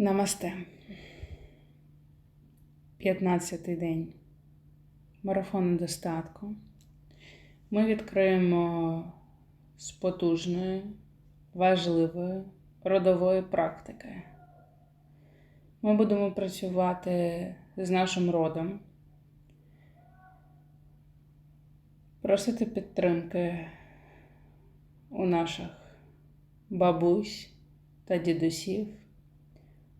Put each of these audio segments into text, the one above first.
Намасте. 15-й день марафону достатку. Ми відкриємо з потужною, важливою родової практики. Ми будемо працювати з нашим родом, просити підтримки у наших бабусь та дідусів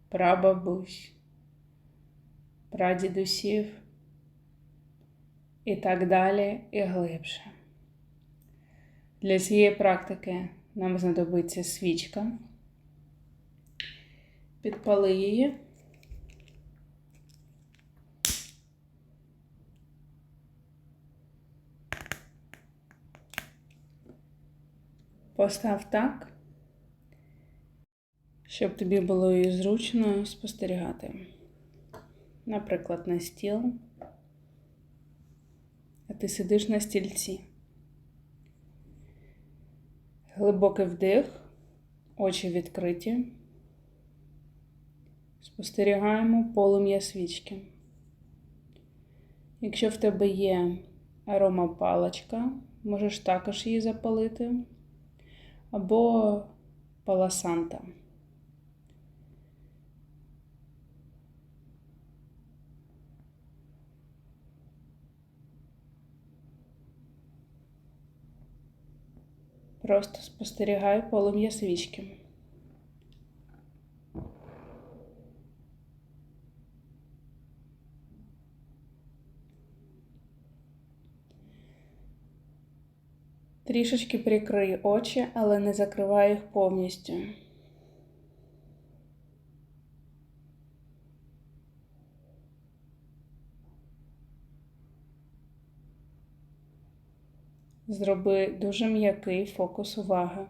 прабабусь, прадідусів і так далі і глибше. Для цієї практики нам знадобиться свічка. Підпали її. Постав так, щоб тобі було її зручно спостерігати. Наприклад, на стіл, а ти сидиш на стільці. Глибокий вдих, очі відкриті. Спостерігаємо полум'я свічки. Якщо в тебе є аромапаличка, можеш також її запалити, або паласанта. Просто спостерігаю полум'я свічки. Трішечки прикрию очі, але не закриваю їх повністю. Зроби дуже м'який фокус уваги.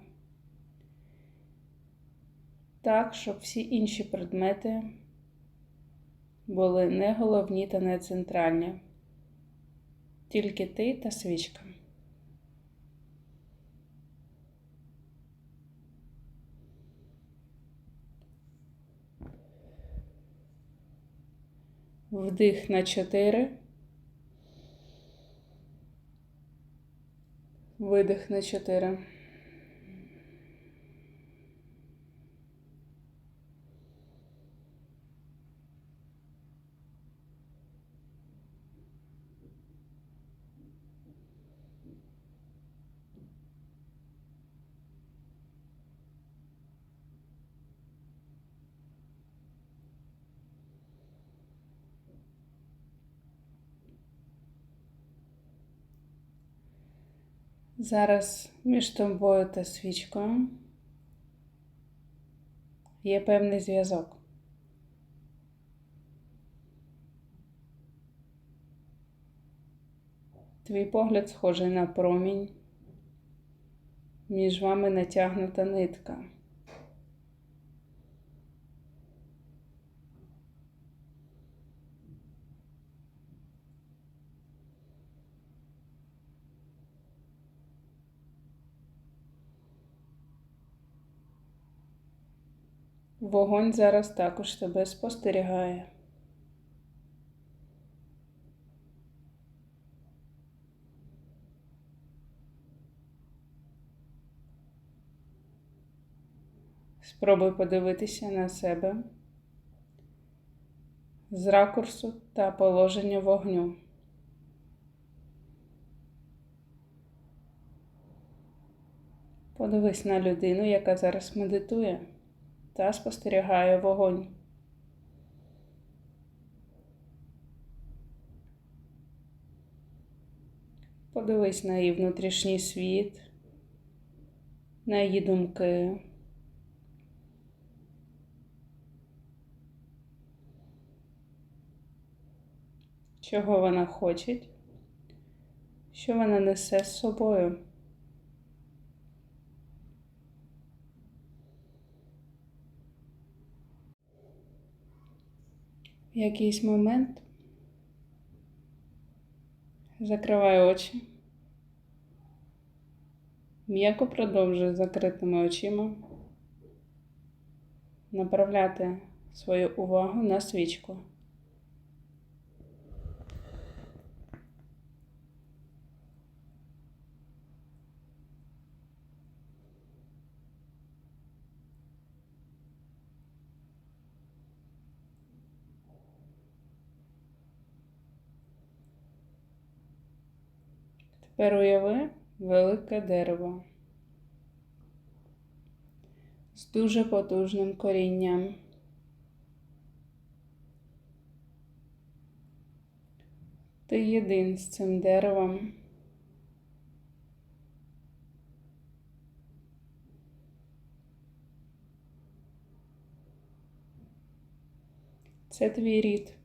Так, щоб всі інші предмети були не головні та не центральні. Тільки ти та свічка. Вдих на 4. Видих на 4. Зараз між тобою та свічкою є певний зв'язок. Твій погляд схожий на промінь, між вами натягнута нитка. Вогонь зараз також тебе спостерігає. Спробуй подивитися на себе з ракурсу та положення вогню. Подивись на людину, яка зараз медитує та спостерігає вогонь. Подивись на її внутрішній світ, на її думки. Чого вона хоче, що вона несе з собою. Якийсь момент закриваю очі, м'яко продовжую закритими очима направляти свою увагу на свічку. Тепер уяви велике дерево з дуже потужним корінням. Ти єдин з цим деревом. Це твій рід.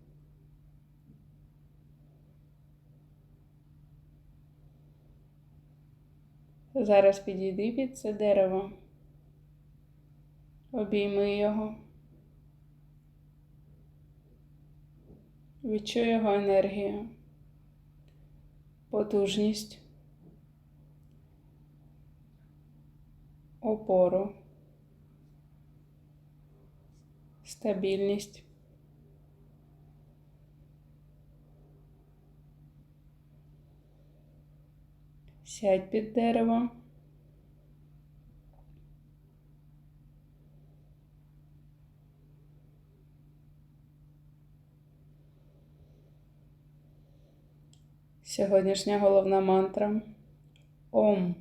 Зараз підійди під це дерево. Обійми його. Відчуй його енергію, потужність, опору, стабільність. Сядь під дерево. Сьогоднішня головна мантра Ом.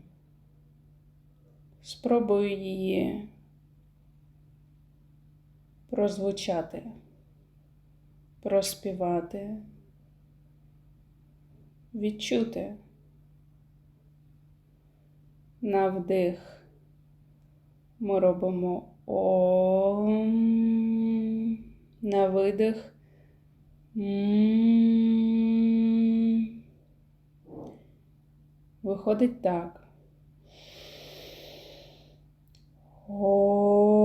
Спробуй її прозвучати, проспівати, відчути. На вдих ми робимо ом, на видих. м. Виходить так. Ом.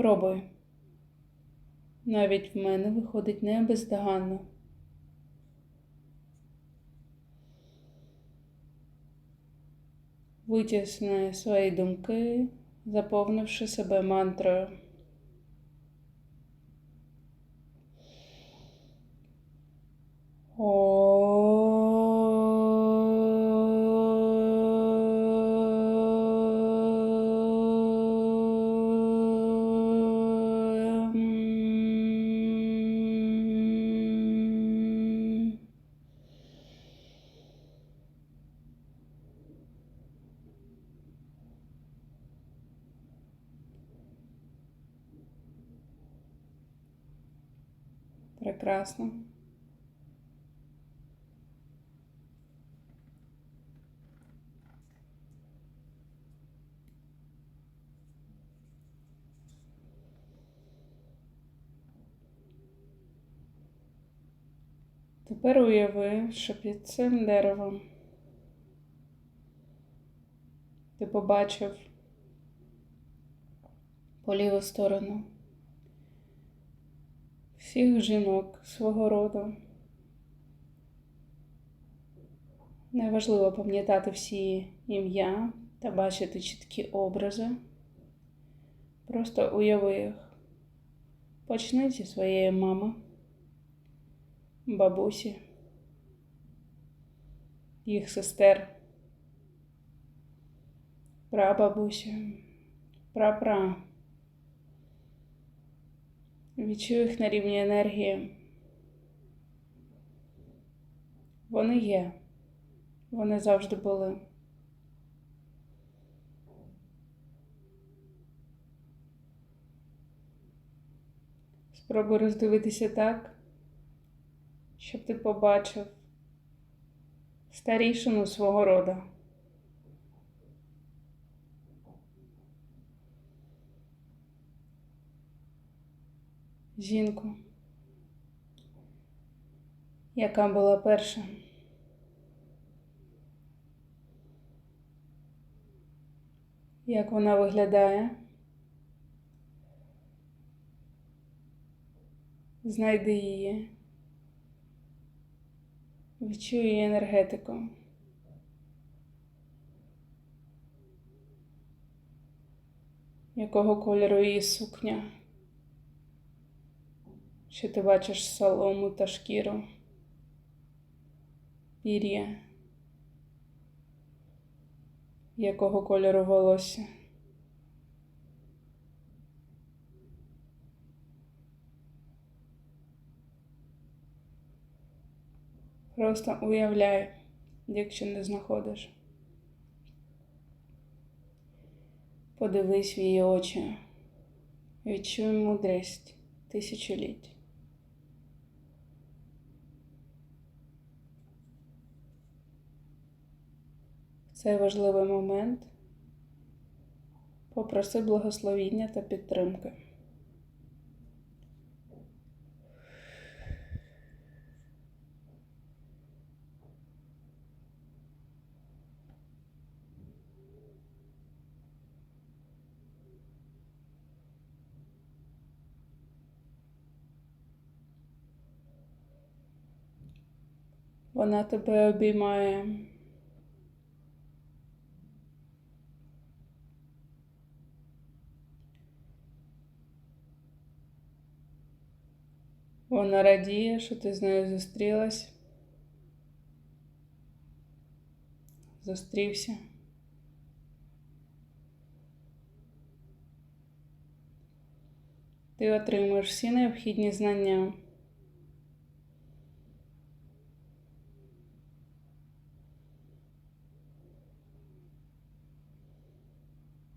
Пробуй. Навіть в мене виходить не бездоганно. Витісни свої думки, заповнивши себе мантрою. Ом. Прекрасно. Тепер уяви, що під цим деревом ти побачив по ліву сторону всіх жінок свого роду. Неважливо пам'ятати всі ім'я та бачити чіткі образи. Просто уяви їх. Почни зі своєї мами, бабусі, їх сестер, прабабусі, прапра. Відчуй їх на рівні енергії. Вони є. Вони завжди були. Спробуй роздивитися так, щоб ти побачив старішину свого роду. Жінку, яка була перша. Як вона виглядає? Знайди її. Відчуй її енергетику. Якого кольору її сукня? Чи ти бачиш солому та шкіру? Пір'я? Якого кольору волосся? Просто уявляй, якщо не знаходиш. Подивись в її очі, відчуй мудрість тисячоліть. Цей важливий момент попроси благословіння та підтримки. Вона тебе обіймає. Вона радіє, що ти з нею зустрілась. Зустрівся. Ти отримуєш всі необхідні знання.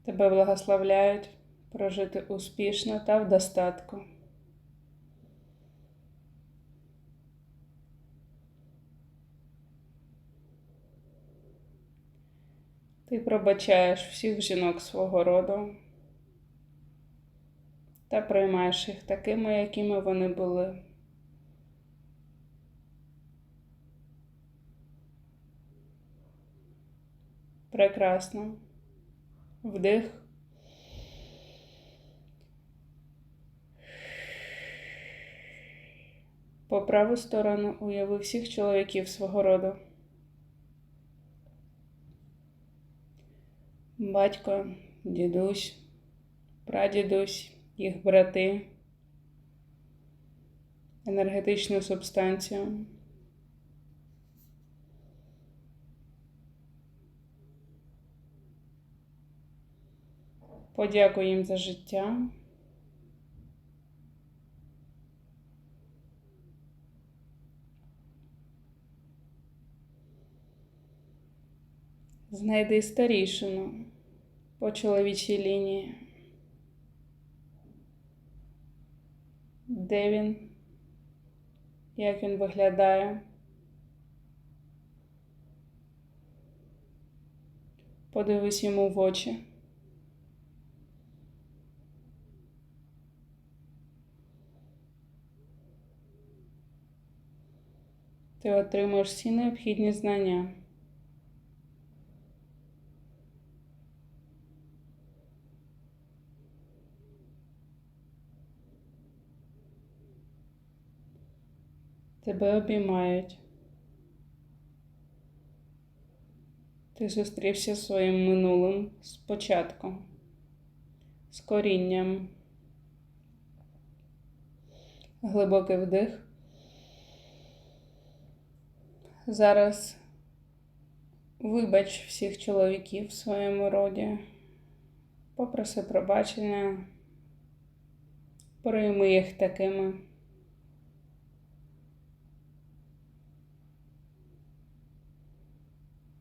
Тебе благословляють прожити успішно та в достатку. Ти пробачаєш всіх жінок свого роду та приймаєш їх такими, якими вони були. Прекрасно. Вдих. По праву сторону уяви всіх чоловіків свого роду. Батько, дідусь, прадідусь, їх брати, енергетичну субстанцію. Подякую їм за життя. Знайди старішину по чоловічій лінії. Де він? Як він виглядає? Подивись йому в очі. Ти отримуєш всі необхідні знання. Тебе обіймають. Ти зустрівся зі своїм минулим спочатку, з корінням. Глибокий вдих. Зараз вибач всіх чоловіків в своєму роді, попроси пробачення, прийми їх такими.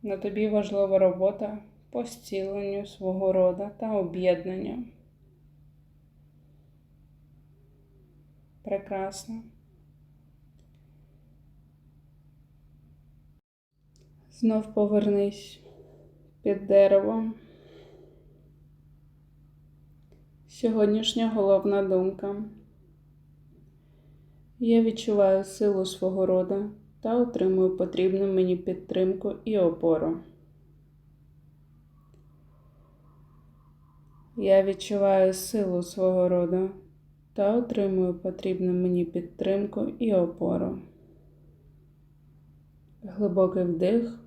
На тобі важлива робота по зціленню свого рода та об'єднанню. Прекрасно. Знов повернись під дерево. Сьогоднішня головна думка. Я відчуваю силу свого роду та отримую потрібну мені підтримку і опору. Я відчуваю силу свого роду та отримую потрібну мені підтримку і опору. Глибокий вдих.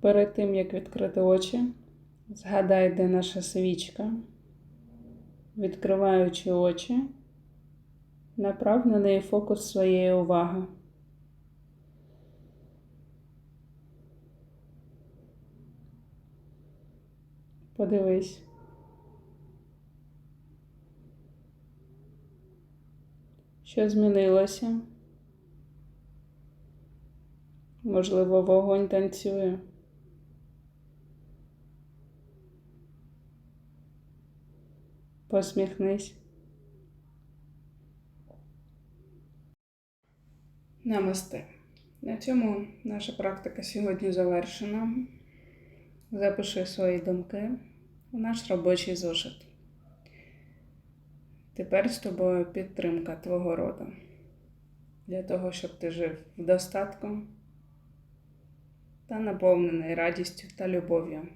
Перед тим, як відкрити очі, згадай, де наша свічка. Відкриваючи очі, направ на неї фокус своєї уваги. Подивись. Що змінилося? Можливо, вогонь танцює. Посміхнись. Намасте. На цьому наша практика сьогодні завершена. Запиши свої думки у наш робочий зошит. Тепер з тобою підтримка твого роду для того, щоб ти жив в достатку та наповнений радістю та любов'ю.